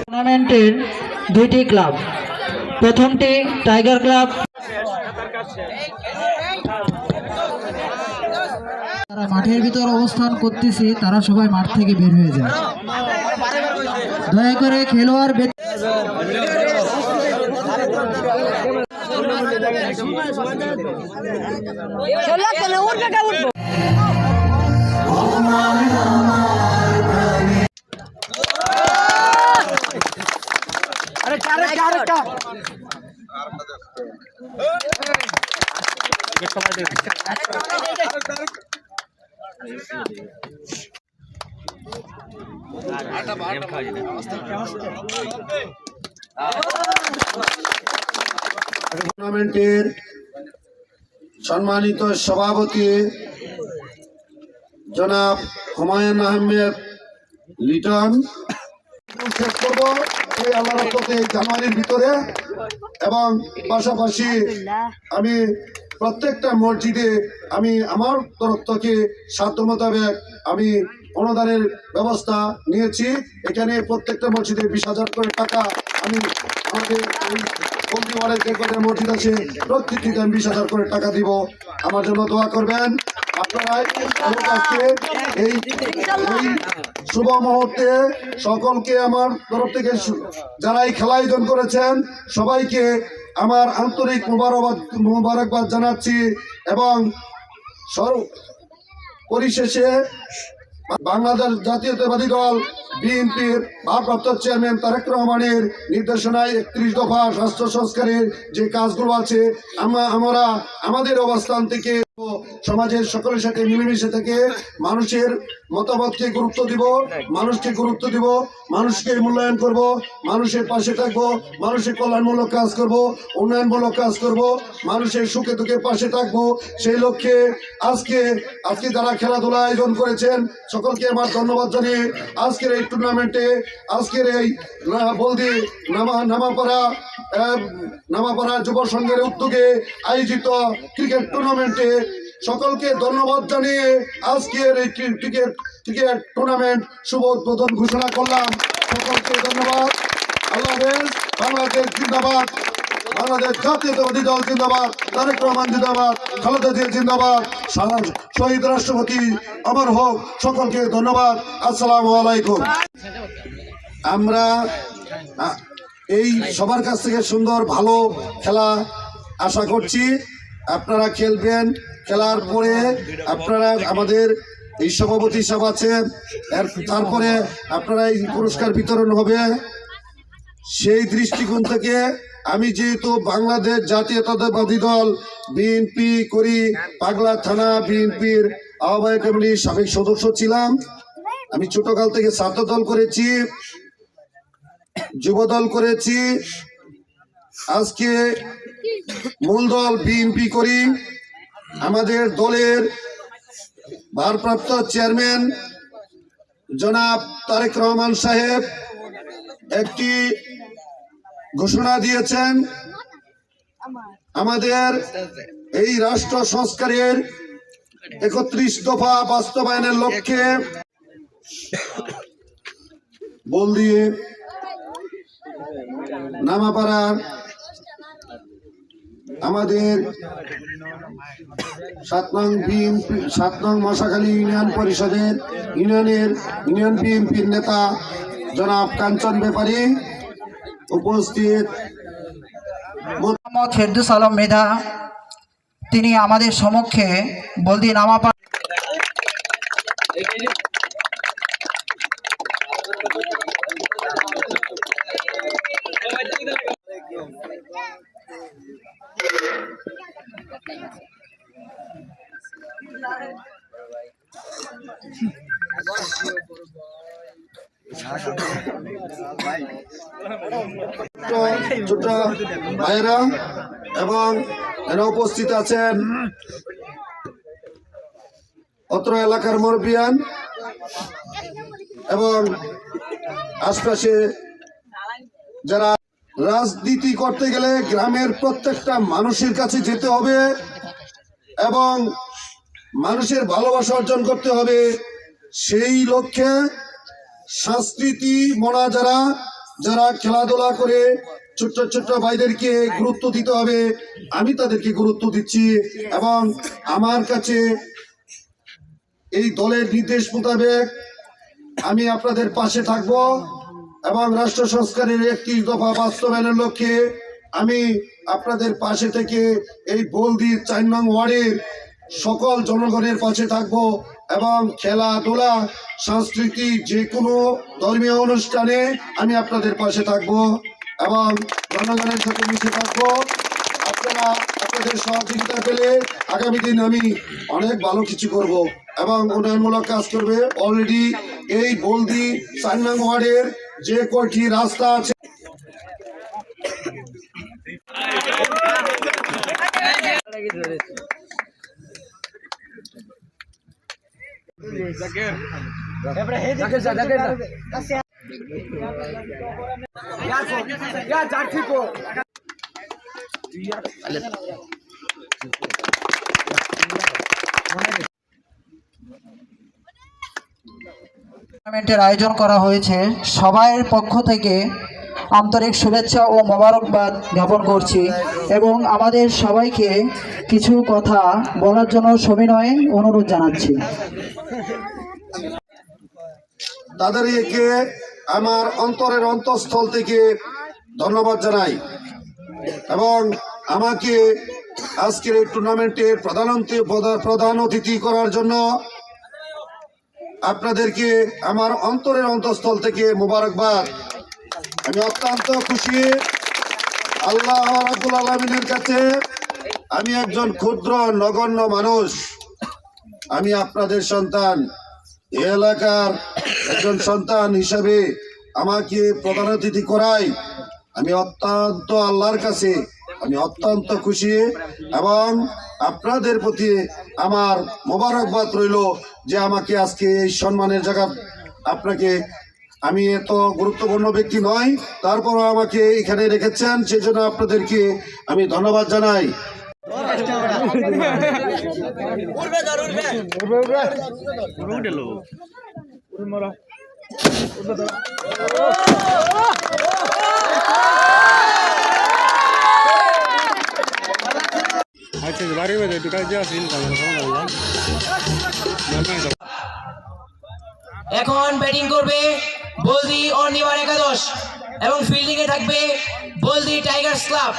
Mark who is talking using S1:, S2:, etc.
S1: টুর্নামেন্টের দুইটি ক্লাব প্রথমটি টাইগার ক্লাব তারা মাঠের ভিতর অবস্থান করতেছে তারা সবাই মাঠ থেকে বের হয়ে যায় দয়া করে খেলোয়াড়
S2: টুর্নামেন্টের সম্মানিত সভাপতি জনাব হুমায়ুন আহমেদ লিটন। শেষ করব এই ভিতরে এবং পাশাপাশি আমি প্রত্যেকটা মসজিদে আমি আমার তরফ থেকে সাধ্য মোতাবেক আমি অনুদানের ব্যবস্থা নিয়েছি। এখানে প্রত্যেকটা মসজিদে বিশ হাজার করে টাকা আমি আমাদের মসজিদ আছে, প্রত্যেকটিতে আমি বিশ হাজার করে টাকা দিব। আমার জন্য দোয়া করবেন। আপনারা এই মুহূর্তে সকলকে আমার তরফ থেকে যারা এই খেলা আয়োজন করেছেন, সবাইকে আমার আন্তরিক মুবারকবাদ মুবারকবাদ জানাচ্ছি এবং পরিশেষে বাংলাদেশ জাতীয়তাবাদী দল বিএনপির ভারপ্রাপ্ত চেয়ারম্যান তারেক রহমানের নির্দেশনায় একত্রিশ দফা স্বাস্থ্য সংস্কারের যে কাজগুলো আছে আমরা আমাদের অবস্থান থেকে সমাজের সকলের সাথে মিলেমিশে থেকে মানুষের মতামতকে গুরুত্ব দিব, মানুষকে গুরুত্ব দিব, মানুষকে মূল্যায়ন করব, মানুষের পাশে থাকব, মানুষের কল্যাণমূলক কাজ করব, উন্নয়নমূলক কাজ করব, মানুষের সুখে দুঃখে পাশে থাকব। সেই লক্ষ্যে আজকে আজকে যারা খেলাধুলা আয়োজন করেছেন, সকলকে আমার ধন্যবাদ জানিয়ে আজকের এই টুর্নামেন্টে আজকের এই বলদি নামা, নামাপাড়া নামাপাড়া যুব সংঘের উদ্যোগে আয়োজিত ক্রিকেট টুর্নামেন্টে সকলকে ধন্যবাদ জানিয়ে আজকের এই ক্রিকেট ক্রিকেট টুর্নামেন্ট শুভ উদ্বোধন ঘোষণা করলাম। সকলকে ধন্যবাদ। আল্লাহ বাংলাদেশ জিন্দাবাদ। বাংলাদেশ জাতীয়তাবাদী দল জিন্দাবাদ, তারেক রহমান জিন্দাবাদ, খালেদা জিয়া জিন্দাবাদ শহীদ রাষ্ট্রপতি অমর হোক, সকলকে ধন্যবাদ, আসসালামু আলাইকুম। আমরা এই সবার কাছ থেকে সুন্দর, ভালো খেলা আশা করছি। আপনারা খেলবেন, খেলার পরে আপনারা আমাদের এই সভাপতি সব আছে তারপরে আপনারা এই পুরস্কার বিতরণ হবে। সেই দৃষ্টিকোণ থেকে আমি যেহেতু বাংলাদেশ জাতীয়তাবাদী দল, বিএনপি করি, পাগলা থানা বিএনপির আহ্বায়ক কমিটির সাবেক সদস্য ছিলাম। আমি ছোটকাল থেকে ছাত্র দল করেছি, যুব দল করেছি। আজকে মূল দল বিএনপি করি। আমাদের দলের ভারপ্রাপ্ত চেয়ারম্যান জনাব তারেক রহমান সাহেব, একটি ঘোষণা দিয়েছেন আমাদের এই রাষ্ট্র সংস্কারের একত্রিশ দফা বাস্তবায়নের লক্ষ্যে বল দিয়ে নামাপাড়ার আমাদের সাত নং বিএনপি, সাত নং মশাখালী ইউনিয়ন পরিষদের ইউনিয়নের, ইউনিয়ন বিএনপির নেতা জনাব কাঞ্চন ব্যাপারী। উপস্থিত।
S1: মোহাম্মদ ফেরদুস আলম মেধা তিনি আমাদের সমক্ষে বলদি নামাপা
S2: ছোট ছোট ভাইয়েরা এবং এখানে উপস্থিত আছেন অত্র এলাকার মুরব্বিয়ান এবং আশপাশে যারা রাজনীতি করতে গেলে গ্রামের প্রত্যেকটা মানুষের কাছে যেতে হবে এবং মানুষের ভালোবাসা অর্জন করতে হবে সেই লক্ষ্যে সংস্কৃতি মনা যারা যারা খেলাধুলা করে ছোট্ট ছোট্ট ভাইদেরকে গুরুত্ব দিতে হবে, আমি তাদেরকে গুরুত্ব দিচ্ছি এবং আমার কাছে এই দলের নির্দেশ মোতাবেক আমি আপনাদের পাশে থাকব এবং রাষ্ট্র সংস্কারের একটি দফা বাস্তবায়নের লক্ষ্যে আমি আপনাদের পাশে থেকে এই বলদির চার নং ওয়ার্ডের সকল জনগণের পাশে থাকব। এবং খেলাধুলা, সংস্কৃতি যে কোনো ধর্মীয় অনুষ্ঠানে আমি আপনাদের পাশে থাকব এবং জনগণের সাথে মিশে থাকব। আপনারা আপনাদের সহযোগিতা পেলে আগামী দিন আমি অনেক ভালো কিছু করব এবং উন্নয়নমূলক কাজ করবে। অলরেডি এই বলদি চার নং ওয়ার্ডের যে কয়টি রাস্তা আছে
S1: টুর্নামেন্টের আয়োজন করা হয়েছে। সবাইয়ের পক্ষ থেকে আন্তরিক শুভেচ্ছা ও মোবারকবাদ জ্ঞাপন করছি। এবং আমাদের সবাইকে কিছু কথা বলার জন্য সবিনয়ে অনুরোধ জানাচ্ছি।
S2: তাদেরকে আমার অন্তরের অন্তঃস্থল থেকে ধন্যবাদ জানাই। এবং আমাকে আজকের এই টুর্নামেন্টের প্রধান অন্তি- প্রধা- প্রধান অতিথি করার জন্য আপনাদেরকে আমার অন্তরের অন্তঃস্থল থেকে মোবারকবাদ আমি অত্যন্ত খুশি। আল্লাহ রাবুল আলমিনের কাছে আমি একজন ক্ষুদ্র, নগণ্য মানুষ। আমি আপনাদের সন্তান। এ এলাকার একজন সন্তান হিসাবে আমাকে প্রধান অতিথি করাই। আমি অত্যন্ত আল্লাহর কাছে আমি অত্যন্ত খুশি এবং আপনাদের প্রতি আমার মোবারকবাদ রইল যে আমাকে আজকে এই সম্মানের জায়গা আপনাকে আমি এত গুরুত্বপূর্ণ ব্যক্তি নয় তারপরও আমাকে এখানে রেখেছেন, সেজন্য আপনাদেরকে আমি ধন্যবাদ জানাই।
S3: এখন ব্যাটিং করবে বলদি অর্নিবার একাদশ এবং ফিল্ডিং এ থাকবে বলদি টাইগার্স ক্লাব।